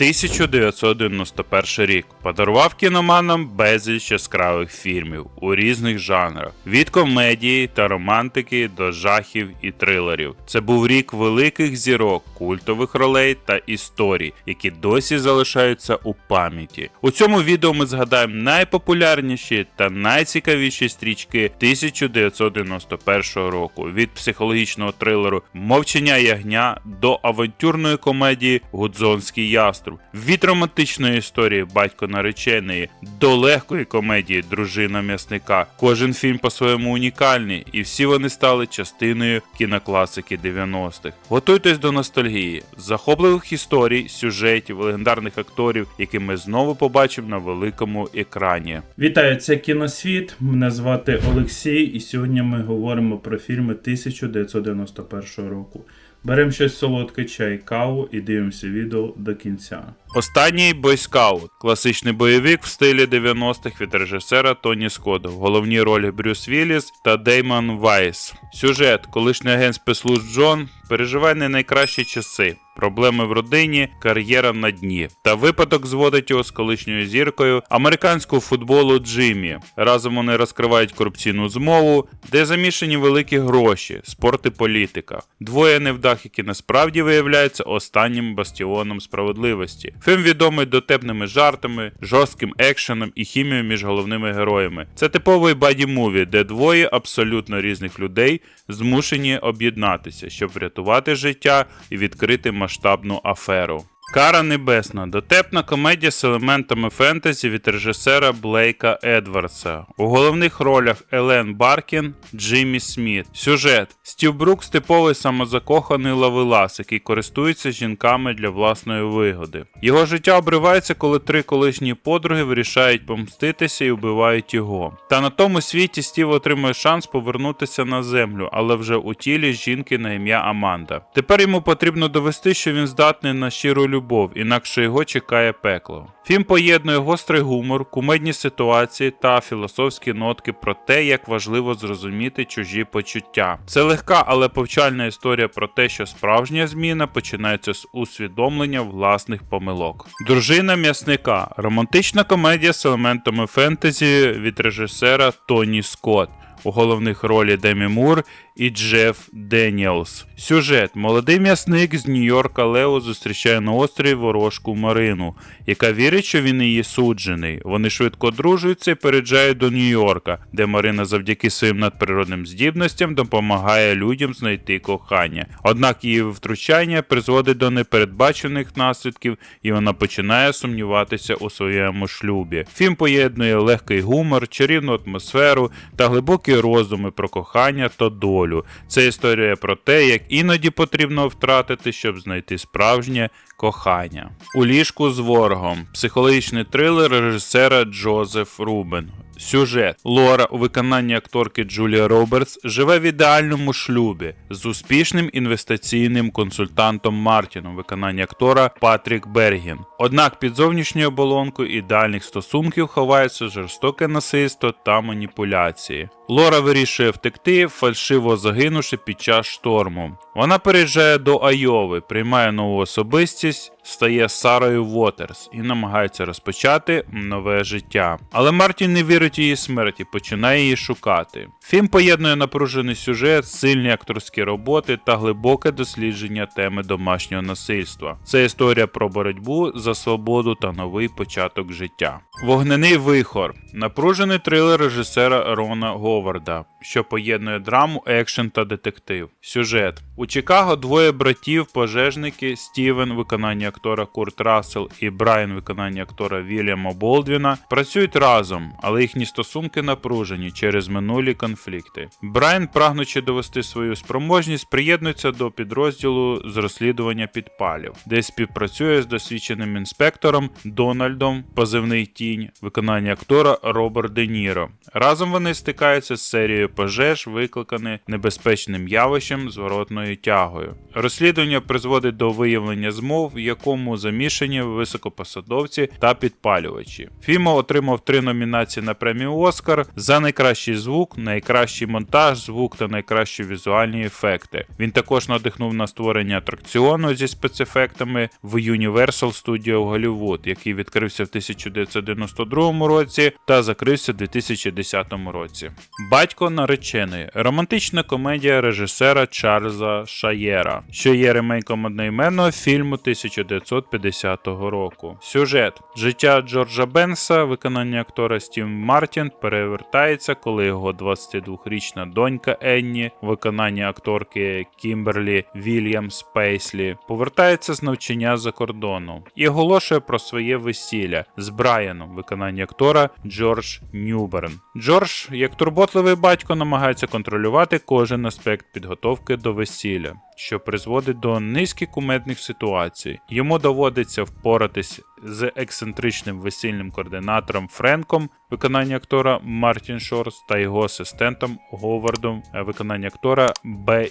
1991 рік подарував кіноманам безліч яскравих фільмів у різних жанрах: від комедії та романтики до жахів і трилерів. Це був рік великих зірок, культових ролей та історій, які досі залишаються у пам'яті. У цьому відео ми згадаємо найпопулярніші та найцікавіші стрічки 1991 року від психологічного трилеру Мовчання ягня до авантюрної комедії Гудзонський яструб, від романтичної історії Батько нареченої до легкої комедії Дружина м'ясника. Кожен фільм по-своєму унікальний, і всі вони стали частиною кінокласики 90-х. Готуйтесь до ностальгії, захопливих історій, сюжетів, легендарних акторів, які ми знову побачимо на великому екрані. Вітаю, це кіносвіт. Мене звати Олексій, і сьогодні ми говоримо про фільми 1991 року. Беремо щось солодке, чай, каву і дивимося відео до кінця. Останній бойскаут класичний бойовик в стилі 90-х від режисера Тоні Скотта. В головній ролі Брюс Вілліс та Деймон Вайс. Сюжет: колишній агент спецслужб Джон переживає не найкращі часи. Проблеми в родині, кар'єра на дні. Та випадок зводить його з колишньою зіркою американського футболу Джиммі. Разом вони розкривають корупційну змову, де замішані великі гроші, спорт і політика. Двоє невдах, які насправді виявляються останнім бастіоном справедливості. Фільм відомий дотепними жартами, жорстким екшеном і хімією між головними героями. Це типовий баді-муві, де двоє абсолютно різних людей змушені об'єднатися, щоб врятувати життя і відкрити масштабну аферу. Кара небесна дотепна комедія з елементами фентезі від режисера Блейка Едвардса. У головних ролях Елен Баркін, Джиммі Сміт. Сюжет: Стів Брукс типовий самозакоханий лавелас, який користується жінками для власної вигоди. Його життя обривається, коли три колишні подруги вирішають помститися і вбивають його. Та на тому світі Стів отримує шанс повернутися на землю, але вже у тілі жінки на ім'я Аманда. Тепер йому потрібно довести, що він здатний на щиру любов, інакше його чекає пекло. Фільм поєднує гострий гумор, кумедні ситуації та філософські нотки про те, як важливо зрозуміти чужі почуття. Це легка, але повчальна історія про те, що справжня зміна починається з усвідомлення власних помилок. Дружина м'ясника романтична комедія з елементами фентезі від режисера Тоні Скотт. У головних ролі Демі Мур і Джеф Деніелс. Сюжет: молодий м'ясник з Нью-Йорка Лео зустрічає на острові ворожку Марину, яка вірить, що він її суджений. Вони швидко одружуються і переїжджають до Нью-Йорка, де Марина завдяки своїм надприродним здібностям допомагає людям знайти кохання. Однак її втручання призводить до непередбачених наслідків, і вона починає сумніватися у своєму шлюбі. Фільм поєднує легкий гумор, чарівну атмосферу та глибокі роздуми про кохання та долю. Це історія про те, як іноді потрібно втратити, щоб знайти справжнє кохання. У ліжку з ворогом. Психологічний трилер режисера Джозеф Рубен. Сюжет Лора у виконанні акторки Джулія Робертс живе в ідеальному шлюбі з успішним інвестиційним консультантом Мартіном, виконанні актора Патрік Бергін. Однак під зовнішньою оболонкою ідеальних стосунків ховається жорстоке насильство та маніпуляції. Лора вирішує втекти, фальшиво загинувши під час шторму. Вона переїжджає до Айови, приймає нову особистість, стає Сарою Вотерс і намагається розпочати нове життя. Але Мартін не вірить у її смерть і починає її шукати. Фільм поєднує напружений сюжет, сильні акторські роботи та глибоке дослідження теми домашнього насильства. Це історія про боротьбу за свободу та новий початок життя. Вогнений вихор напружений трилер режисера Рона Говарда, що поєднує драму, екшен та детектив. Сюжет у Чикаго двоє братів, пожежники Стівен, виконання актора Курт Рассел і Брайан, виконання актора Вільяма Болдвіна, працюють разом, але їхні стосунки напружені через минулі конфлікти. Брайан, прагнучи довести свою спроможність, приєднується до підрозділу з розслідування підпалів, де співпрацює з досвідченим інспектором Дональдом, позивний тінь, виконання актора Роберт Де Ніро. Разом вони стикаються з серією пожеж, викликаних небезпечним явищем сексуальною тягою. Розслідування призводить до виявлення змов, в якому замішані високопосадовці та підпалювачі. Фільм отримав три номінації на премію Оскар за найкращий звук, найкращий монтаж, звук та найкращі візуальні ефекти. Він також надихнув на створення атракціону зі спецефектами в Universal Studio Hollywood, який відкрився в 1992 році та закрився в 2010 році. Батько нареченої романтична комедія режисера Чарльза Шаєра, що є ремейком одноіменного фільму 1950 року. Сюжет життя Джорджа Бенса, виконання актора Стів Мартін, перевертається, коли його 22-річна донька Енні, виконання акторки Кімберлі Вільямс Пейслі, повертається з навчання за кордону і оголошує про своє весілля з Брайаном, виконання актора Джордж Ньюберн. Джордж, як турботливий батько, намагається контролювати кожен аспект підготовки до весілля. Що призводить до низки кумедних ситуацій. Йому доводиться впоратись з ексцентричним весільним координатором Френком, виконання актора Мартін Шорс та його асистентом Говардом, е, виконання актора Б.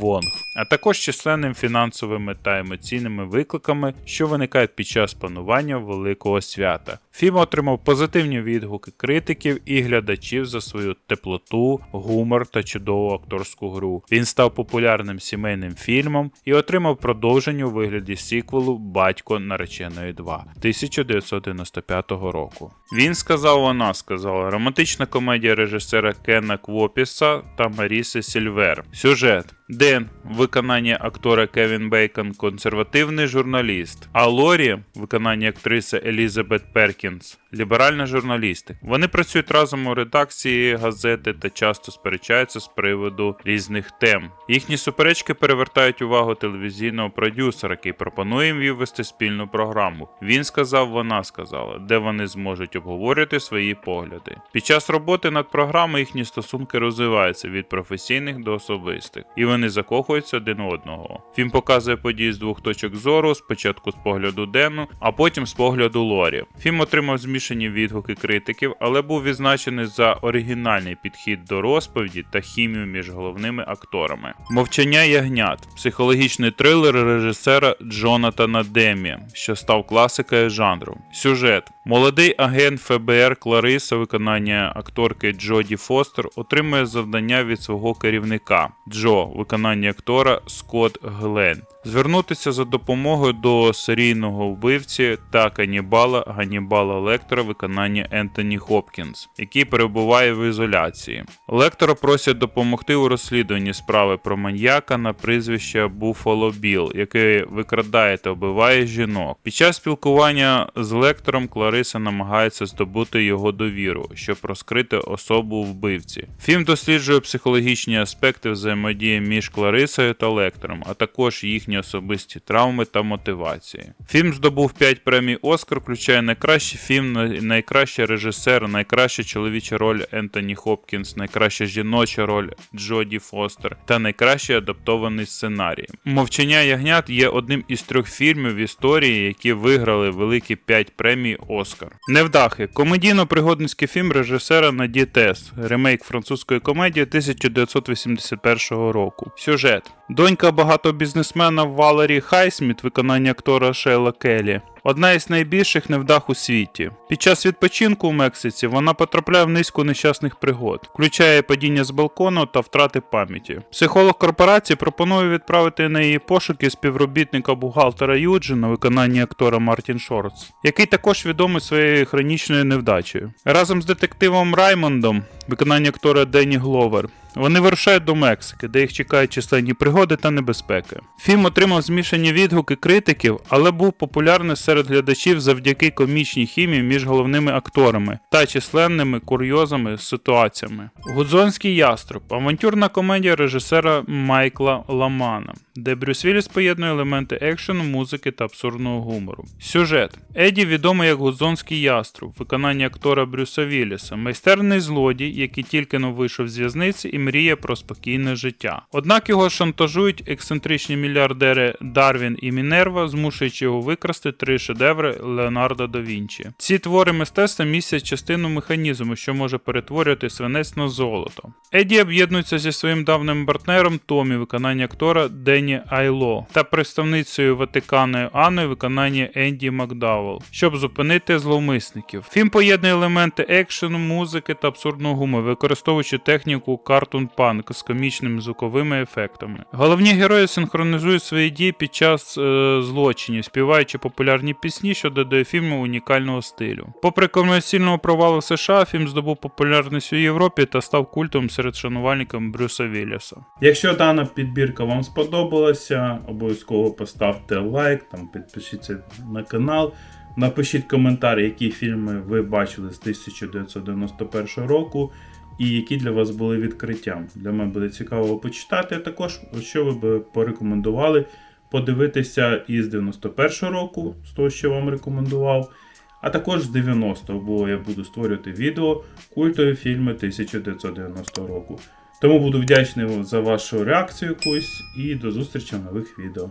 Вонг, а також численними фінансовими та емоційними викликами, що виникають під час планування великого свята. Фільм отримав позитивні відгуки критиків і глядачів за свою теплоту, гумор та чудову акторську гру. Він став популярним сімейним фільмом і отримав продовження у вигляді сіквелу Батько нареченої 2 1995 року. Він сказав, вона сказала романтична комедія режисера Кена Квопіса та Маріси Сільвер. Сюжет. Ден, виконання актора Кевін Бейкон, консервативний журналіст, а Лорі, виконання актриси Елізабет Перкінс, ліберальна журналістик. Вони працюють разом у редакції газети та часто сперечаються з приводу різних тем. Їхні суперечки перевертають увагу телевізійного продюсера, який пропонує їм вивести спільну програму. Він сказав, вона сказала, де вони зможуть обговорювати свої погляди. Під час роботи над програмою їхні стосунки розвиваються від професійних до особистих, і вони закохуються один одного. Фільм показує події з двох точок зору: спочатку з погляду Дену, а потім з погляду Лорі. Фільм отримав змішані відгуки критиків, але був відзначений за оригінальний підхід до розповіді та хімію між головними акторами. Мовчання ягнят психологічний трилер режисера Джонатана Демі, що став класикою жанру. Сюжет. Молодий агент ФБР Клариса, виконання акторки Джоді Фостер, отримує завдання від свого керівника Джо, виконання актора Скотт Глен. Звернутися за допомогою до серійного вбивці та канібала Ганібала Лектора виконання Ентоні Хопкінс, який перебуває в ізоляції. Лектора просять допомогти у розслідуванні справи про маньяка на прізвище Буфало Біл, який викрадає та вбиває жінок. Під час спілкування з лектором Клариса намагається здобути його довіру, щоб розкрити особу вбивці. Фільм досліджує психологічні аспекти взаємодії між Кларисою та лектором, а також їхні особисті травми та мотивації. Фільм здобув 5 премій Оскар, включає найкращий фільм, найкращий режисер, найкраща чоловіча роль Ентоні Хопкінс, найкраща жіноча роль Джоді Фостер та найкращий адаптований сценарій. Мовчання ягнят є одним із трьох фільмів в історії, які виграли великі 5 премій Оскар. Невдахи комедійно-пригодницький фільм режисера Наді Тес, ремейк французької комедії 1981 року. Сюжет. Донька багато бізнесмена Валері Хайсміт, виконання актора Шейла Келлі, одна із найбільших невдах у світі. Під час відпочинку у Мексиці вона потрапляє в низку нещасних пригод, включає падіння з балкону та втрати пам'яті. Психолог корпорації пропонує відправити на її пошуки співробітника бухгалтера Юджина, виконання актора Мартін Шортс, який також відомий своєю хронічною невдачею. Разом з детективом Раймондом, виконання актора Денні Гловер, вони вирушають до Мексики, де їх чекають численні пригоди та небезпеки. Фільм отримав змішані відгуки критиків, але був популярний глядачів завдяки комічній хімії між головними акторами та численними курйозами ситуаціями. Гудзонський яструб авантюрна комедія режисера Майкла Ламана, де Брюс Вілліс поєднує елементи екшену, музики та абсурдного гумору. Сюжет Еді відомий як Гудзонський яструб, виконання актора Брюса Вілліса, майстерний злодій, який тільки но вийшов з в'язниці і мріє про спокійне життя. Однак його шантажують ексцентричні мільярдери Дарвін і Мінерва, змушуючи його викрасти три шедеври Леонардо да Вінчі. Ці твори мистецтва містять частину механізму, що може перетворювати свинець на золото. Еді об'єднується зі своїм давним партнером Томі, виконання актора Дені Айло, та представницею Ватикану Анною виконання Енді Макдауел, щоб зупинити зловмисників. Фільм поєднує елементи екшену, музики та абсурдного гумору, використовуючи техніку картун панк з комічними звуковими ефектами. Головні герої синхронізують свої дії під час е, злочинів, співаючи популярні пісні, що додає фільму унікального стилю. Попри комерційного провалу в США, фільм здобув популярність у Європі та став культовим серед шанувальників Брюса Вілліса. Якщо дана підбірка вам сподобалася, обов'язково поставте лайк, там підпишіться на канал. Напишіть коментар, які фільми ви бачили з 1991 року і які для вас були відкриттям. Для мене буде цікаво почитати. А також, що ви б порекомендували подивитися із 91 року, з того, що вам рекомендував. А також з 90-го, бо я буду створювати відео культові фільми 1990 року. Тому буду вдячний за вашу реакцію якусь і до зустрічі в нових відео.